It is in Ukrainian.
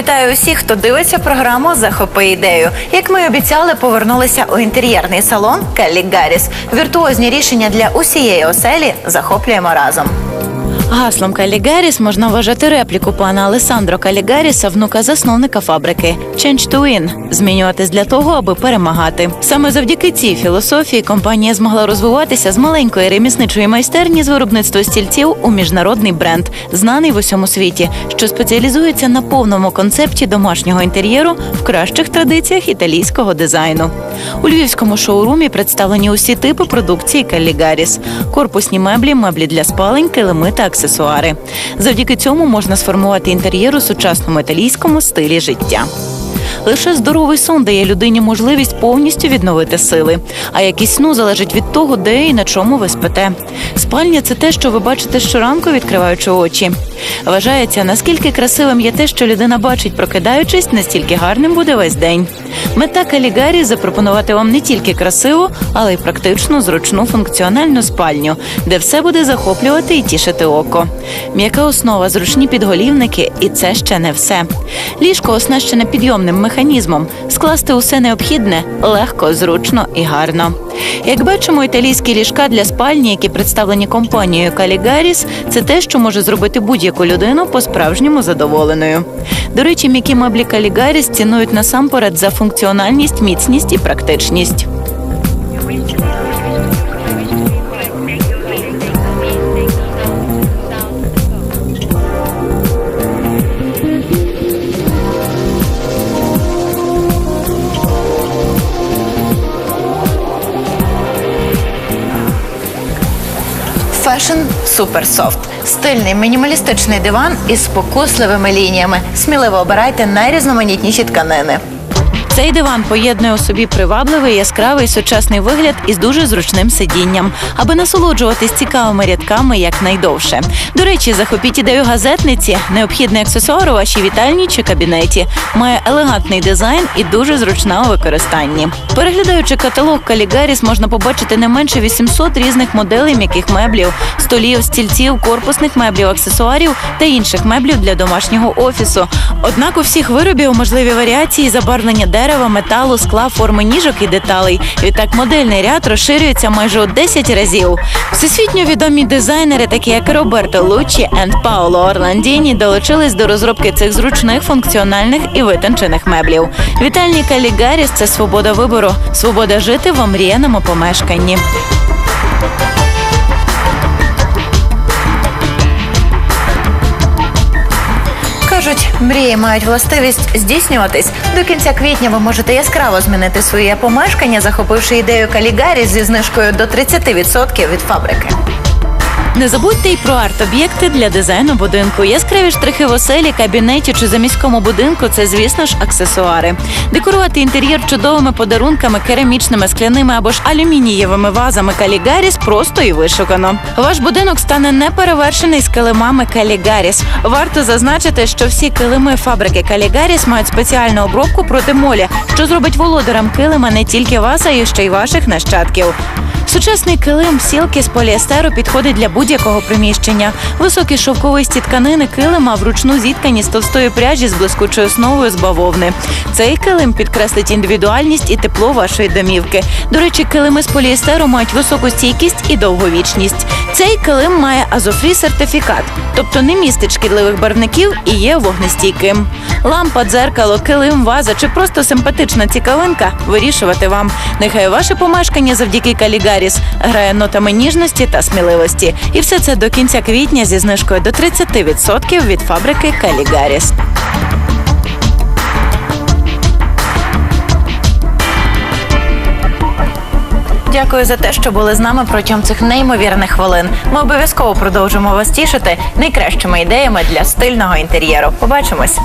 Вітаю усіх, хто дивиться програму Захопи ідею. Як ми обіцяли, повернулися у інтер'єрний салон Калігаріс. Віртуозні рішення для усієї оселі захоплюємо разом. Гаслом Калігаріс можна вважати репліку пана Алесандро Калігаріса, внука засновника фабрики Change to Win – змінюватись для того, аби перемагати. Саме завдяки цій філософії компанія змогла розвиватися з маленької ремісничої майстерні з виробництва стільців у міжнародний бренд, знаний в усьому світі, що спеціалізується на повному концепті домашнього інтер'єру в кращих традиціях італійського дизайну. У львівському шоурумі представлені усі типи продукції Калігаріс: корпусні меблі, меблі для спалень, килими та аксесуари. Завдяки цьому можна сформувати інтер'єр у сучасному італійському стилі життя. Лише здоровий сон дає людині можливість повністю відновити сили. А якість сну залежить від того, де і на чому ви спите. Спальня це те, що ви бачите щоранку, відкриваючи очі. Вважається, наскільки красивим є те, що людина бачить, прокидаючись, настільки гарним буде весь день. Мета Калігарі запропонувати вам не тільки красиву, але й практичну, зручну, функціональну спальню, де все буде захоплювати і тішити око. М'яка основа, зручні підголівники, і це ще не все. Ліжко оснащене підйомним механізмом. Скласти усе необхідне легко, зручно і гарно. Як бачимо, італійські ліжка для спальні, які представлені компанією Калігаріс, це те, що може зробити будь-яку людину по-справжньому задоволеною. До речі, м'які меблі Калігаріс цінують насамперед за функціональність, міцність і практичність. Fashion Super Soft. Стильний мінімалістичний диван із спокусливими лініями. Сміливо обирайте найрізноманітніші тканини. Цей диван поєднує у собі привабливий, яскравий сучасний вигляд із дуже зручним сидінням, аби насолоджуватись цікавими рядками якнайдовше. До речі, захопіть ідею газетниці, необхідний аксесуар у вашій вітальні чи кабінеті. Має елегантний дизайн і дуже зручна у використанні. Переглядаючи каталог Калігаріс, можна побачити не менше 800 різних моделей м'яких меблів, столів, стільців, корпусних меблів, аксесуарів та інших меблів для домашнього офісу. Однак у всіх виробів можливі варіації забарвлення дерева, металу, скла, форми ніжок і деталей. Відтак модельний ряд розширюється майже у 10 разів. Всесвітньо відомі дизайнери, такі як Роберто Луччі енд Паоло Орландіні, долучились до розробки цих зручних, функціональних і витончених меблів. Вітальні Калігаріс це свобода вибору, свобода жити в омріяному помешканні. Мрії мають властивість здійснюватись. До кінця квітня ви можете яскраво змінити своє помешкання, захопивши ідею Калігарі зі знижкою до 30% від фабрики. Не забудьте й про арт-об'єкти для дизайну будинку. Яскраві штрихи в оселі, кабінеті чи заміському будинку це, звісно ж, аксесуари. Декорувати інтер'єр чудовими подарунками, керамічними, скляними або ж алюмінієвими вазами Калігаріс просто і вишукано. Ваш будинок стане неперевершений з килимами Калігаріс. Варто зазначити, що всі килими фабрики Калігаріс мають спеціальну обробку проти молі, що зробить володарем килима не тільки вас, а й ще й ваших нащадків. Сучасний килим сілки з поліестеру підходить для будь-якого приміщення. Високі шовковисті тканини килима вручну зіткані з товстої пряжі з блискучою основою з бавовни. Цей килим підкреслить індивідуальність і тепло вашої домівки. До речі, килими з поліестеру мають високу стійкість і довговічність. Цей килим має азофрі сертифікат, тобто не містить шкідливих барвників і є вогнестійким. Лампа, дзеркало, килим, ваза чи просто симпатична цікавинка вирішувати вам. Нехай ваше помешкання завдяки Калігаріс грає нотами ніжності та сміливості. І все це до кінця квітня зі знижкою до 30% від фабрики Калігаріс. Дякую за те, що були з нами протягом цих неймовірних хвилин. Ми обов'язково продовжимо вас тішити найкращими ідеями для стильного інтер'єру. Побачимось.